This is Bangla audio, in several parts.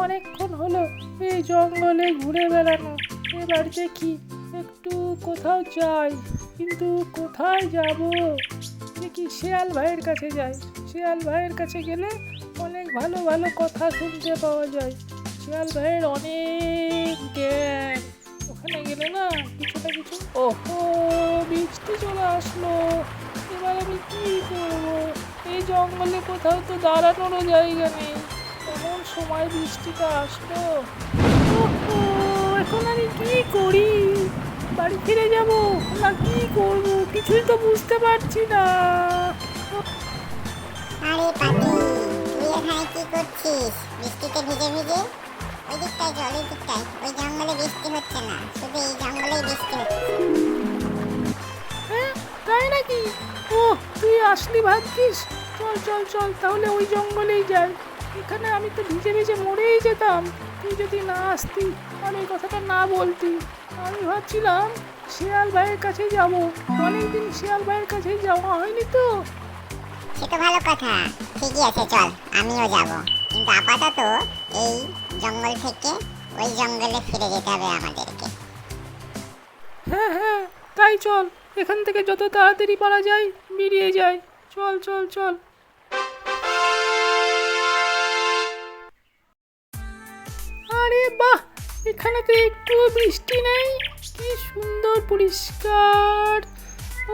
অনেকক্ষণ হলো এই জঙ্গলে ঘুরে বেড়ানো। এবার দেখি একটু কোথাও যাই, কিন্তু কোথায় যাব? দেখি শেয়াল ভাইয়ের কাছে যাই। শেয়াল ভাইয়ের কাছে গেলে অনেক ভালো ভালো কথা শুনতে পাওয়া যায়। শেয়াল ভাইয়ের অনেক জ্ঞান। ওখানে গেলে না কিছু না কিছু, ওহো, বৃষ্টি চলে আসলো। এবার আমি কী করব? এই জঙ্গলে কোথাও তো দাঁড়ানোরও জায়গা নেই। সময় বৃষ্টিটা আসলো। এখন আমি কি করি? বাড়ি ফিরে যাব? না কি করব? কিছুই তো বুঝতে পারছি না। আরে পাতি তুই এখানে কি করছিস? বৃষ্টিতে ভিজে ভিজে? ওই দিকটায় জল ওই দিকটায়। ওই জঙ্গলে বৃষ্টি হচ্ছে না। শুধু এই জঙ্গলেই বৃষ্টি হচ্ছে। হ্যাঁ তাই নাকি? ও তুই আসলি ভাবছিস চল চল চল তাহলে ওই জঙ্গলেই যাই। এখানে আমি তো ভিজে ভিজে মরেই যেতাম। তুই যদি না আসতি আর এই কথাটা না বলতি আমি ভাবছিলাম শিয়াল ভাইয়ের কাছে যাব। অনেকদিন শিয়াল ভাইয়ের কাছে যাওয়া হয়নি তো। সে তো ভালো কথা। ঠিকই আছে চল আমিও যাব। কিন্তু আপাতত এই জঙ্গল থেকে ওই জঙ্গলে ফিরে যেতে হবে আমাদেরকে। হ্যাঁ হ্যাঁ তাই চল। এখান থেকে যত তাড়াতাড়ি পারা যায় বেরিয়ে যাই চল চল চল। আরে বাহ, এখানে তো একটুও বৃষ্টি নেই। কি সুন্দর পরিষ্কার।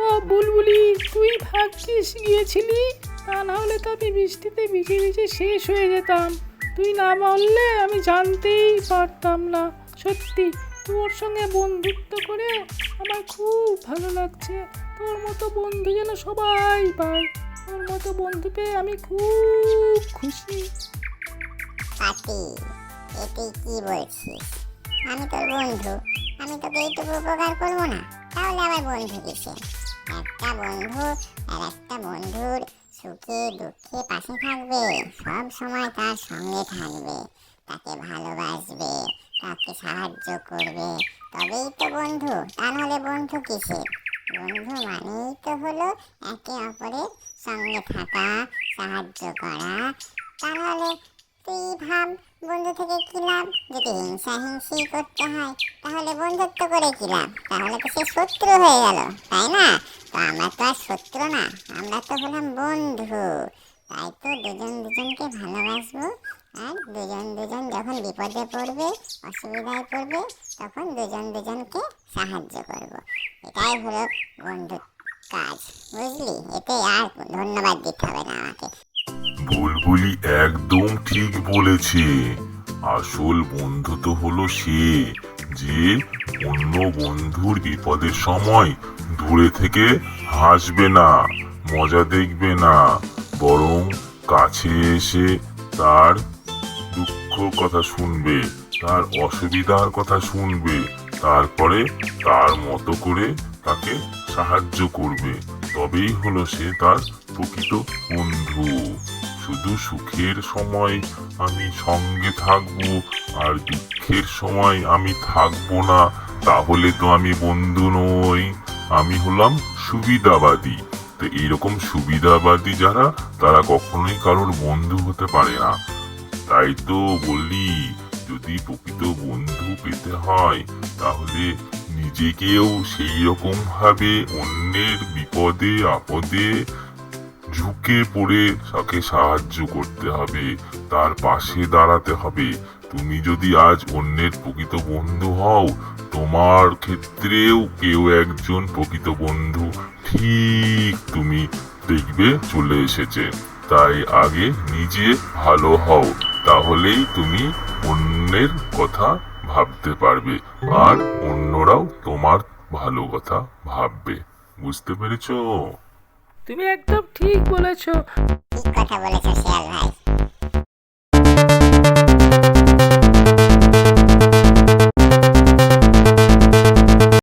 ও বুলবুলি, তুই ভাগ্যিস গিয়েছিলি। তা না হলে তো আমি বৃষ্টিতে ভিজে ভিজে শেষ হয়ে যেতাম। তুই না বললে আমি জানতেই পারতাম না। সত্যি, তোর সঙ্গে বন্ধুত্ব করে আমার খুব ভালো লাগছে। তোর মতো বন্ধু যেন সবাই পায়। তোর মতো বন্ধু পেয়ে আমি খুব খুশি। এ তুই কি বলছিস? আমি তোর বন্ধু। আমি তোকে এইটুকু উপকার করব না। তাহলে আমার বন্ধু কিসে? একটা বন্ধু আর একটা বন্ধুর সুখে দুঃখে পাশে থাকবে। সব সময় তার সঙ্গে থাকবে। তাকে ভালোবাসবে, তাকে সাহায্য করবে। তবেই তো বন্ধু। তা নাহলে বন্ধু কিসে? বন্ধু মানেই তো হলো একে অপরের সঙ্গে থাকা, সাহায্য করা। তা নাহলে তুই ভাব। বন্ধু থেকে কি লাভ? যদি হিংসা হিংসি করতে হয়, তাহলে বন্ধুত্ব করে কি লাভ? তাহলে তো সে শত্রু হয়ে গেল, তাই না? তো আমরা তো আর শত্রু না, আমরা তো হলাম বন্ধু। তাই তো দুজন দুজনকে ভালোবাসবো। আর দুজন দুজন যখন বিপদে পড়বে, অসুবিধায় পড়বে, তখন দুজন দুজনকে সাহায্য করব। এটাই হলো বন্ধুর কাজ, বুঝলি? এতে আর ধন্যবাদ দিতে হবে না আমাকে। বুলবুলি একদম ঠিক বলেছে। আসল বন্ধু তো হলো সে, যে অন্য বন্ধুর বিপদের সময় দূরে থেকে হাসবে না, মজা দেখবে না, বরং কাছে এসে তার দুঃখ কথা শুনবে, তার অসুবিধার কথা শুনবে, তারপরে তার মতো করে তাকে সাহায্য করবে। তবেই হলো সে তার প্রকৃত বন্ধু। শুধু সুখের সময় আমি সঙ্গে থাকব আর দুঃখের সময় আমি থাকব না, তাহলে তো আমি বন্ধু নই। আমি হলাম সুবিধাবাদী। তো এইরকম সুবিধাবাদী যারা, তারা কখনোই কারোর বন্ধু হতে পারে না। তাই তো বললি, যদি প্রকৃত বন্ধু পেতে হয়, তাহলে নিজেকেও সেই রকম ভাবে অন্যের বিপদে, আপদে ঝুঁকে পড়ে তাকে সাহায্য করতে হবে, তার পাশে দাঁড়াতে হবে। তুমি যদি আজ অন্যের প্রকৃত বন্ধু হও, তোমার ক্ষেত্রেও কেউ একজন প্রকৃত বন্ধু। ঠিক তুমি দেখবে চলে এসেছে। তাই আগে নিজে ভালো হও, তাহলেই তুমি অন্যের কথা ভাবতে পারবে। আর অন্যরাও তোমার ভালো কথা ভাববে। বুঝতে পেরেছ? তুমি একদম ঠিক বলেছ। ঠিক কথা বলেছ